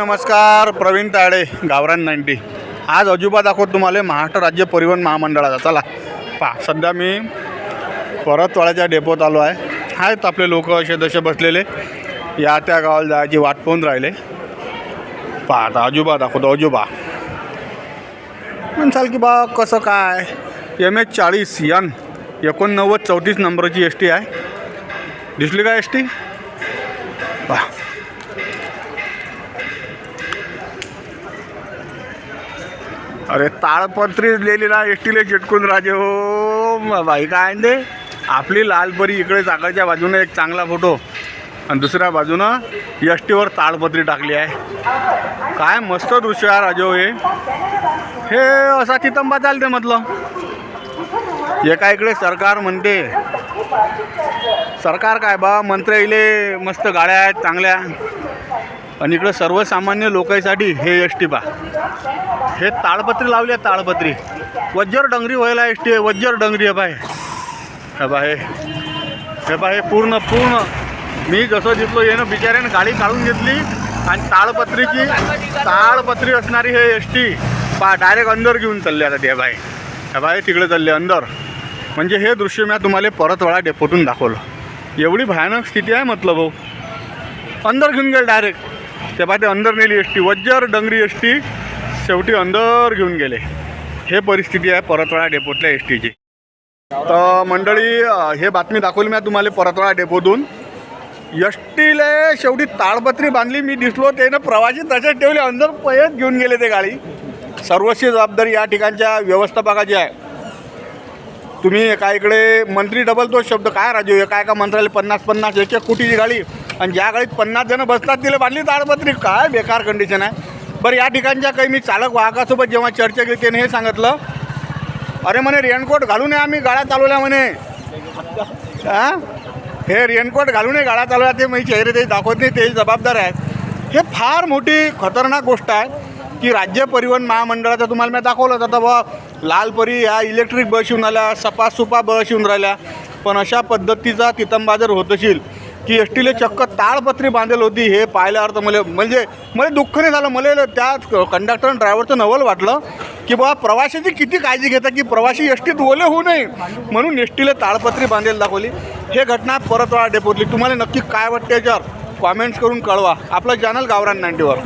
नमस्कार प्रवीण ताळे गावरान नाईन्टी. आज अजिबात दाखवत तुम्हाला महाराष्ट्र राज्य परिवहन महामंडळाचा. चला पा सध्या मी परतवाड्याच्या डेपोत आलो आहे. आहेत आपले लोक असे जसे बसलेले. या त्या गावाला जायची वाट पाहून राहिले. पा आता अजूबा दाखवतो अजूबा म्हणसाल की बा कसं काय? एम एच चाळीस यन एकोणनव्वद चौतीस नंबरची एस टी आहे. दिसली का एस टी पहा. अरे ताळपत्री लिहिलेला एस चिटकून राजे. हो बाई काय दे आपली लालपरी इकडे चाकाच्या बाजूने एक चांगला फोटो. आणि दुसऱ्या बाजूनं एस टीवर ताळपत्री टाकली आहे. काय मस्त दृश्य आहे राजे हो हे. हे असा चितंबा चालते म्हटलं. एका इकडे सरकार म्हणते. सरकार काय बा मंत्र्याले मस्त गाड्या आहेत चांगल्या. आणि इकडं सर्वसामान्य लोकांसाठी हे एस टी बा हे ताळपत्री लावली आहे ताळपत्री वज्जर डंगरी व्हायला एस टी आहे वज्जर डंगरी आहे बाय हे बा हे. बा हे पूर्ण पूर्ण. मी जसं दिसलो येणं बिचाऱ्यानं गाडी काढून घेतली आणि ताळपत्रीची ताळपत्री असणारी हे एस टी पा डायरेक्ट अंदर घेऊन चालले आता ते बाय हे बाय तिकडे चालले अंदर. म्हणजे हे दृश्य मी तुम्हाला परतवाडा डेपोतून दाखवलं. एवढी भयानक स्थिती आहे म्हटलं भाऊ. अंदर घेऊन गेल डायरेक्ट त्या पाहते अंदर नेली एस टी वज्जर डंगरी एस टी शेवटी अंदर घेऊन गेले. हे परिस्थिती आहे परतवाडा डेपोतल्या एस टीची तर मंडळी हे बातमी दाखवली मी तुम्हाला परतवाडा डेपोतून. एस टीला शेवटी ताडपत्री बांधली मी दिसलो त्यानं प्रवासी तसेच ठेवले अंदर पयत घेऊन गेले ते गाडी. सर्वस्वी जबाबदारी या ठिकाणच्या व्यवस्थापकाची आहे. तुम्ही एका इकडे मंत्री डबल तो शब्द काय राजू एका एका मंत्र्याला पन्नास पन्नास एक एक कोटीची गाडी. आणि ज्या गाडीत पन्नास जणं बसतात तिला बांधली ताडपत्री काय बेकार कंडिशन आहे. बरं या ठिकाणच्या काही मी चालक वाहकासोबत जेव्हा चर्चा केली त्याने हे सांगितलं अरे म्हणे रेनकोट घालून आहे आम्ही गाड्या चालवल्या म्हणे. हां? हे रेनकोट घालूनही गाड्या चालवल्या ते मी चेहरे ते दाखवत नाही तेही जबाबदार आहेत हे फार मोठी खतरनाक गोष्ट आहे की राज्य परिवहन महामंडळाचं तुम्हाला मी दाखवलं जातं बा लालपरी ह्या इलेक्ट्रिक बस येऊन आल्या सपासुपा बस येऊन राहिल्या पण अशा पद्धतीचा तितंबा जर होत असेल की एस टीले चक्क ताळपत्री बांधेल होती हे पाहिल्यावर तर मला म्हणजे मला दुःख नाही झालं. मला त्या कंडक्टर ड्रायव्हरचं नवल वाटलं की बाबा प्रवाशाची किती काळजी घेतात की प्रवासी एस टीत ओले होऊ नये म्हणून एस टीला ताळपत्री बांधेल दाखवली. हे घटना परतवाडा डेपोतली तुम्हाला नक्की काय वाटते याच्यावर? कॉमेंट्स करून कळवा. आपलं चॅनल गावरान नाईंटीवर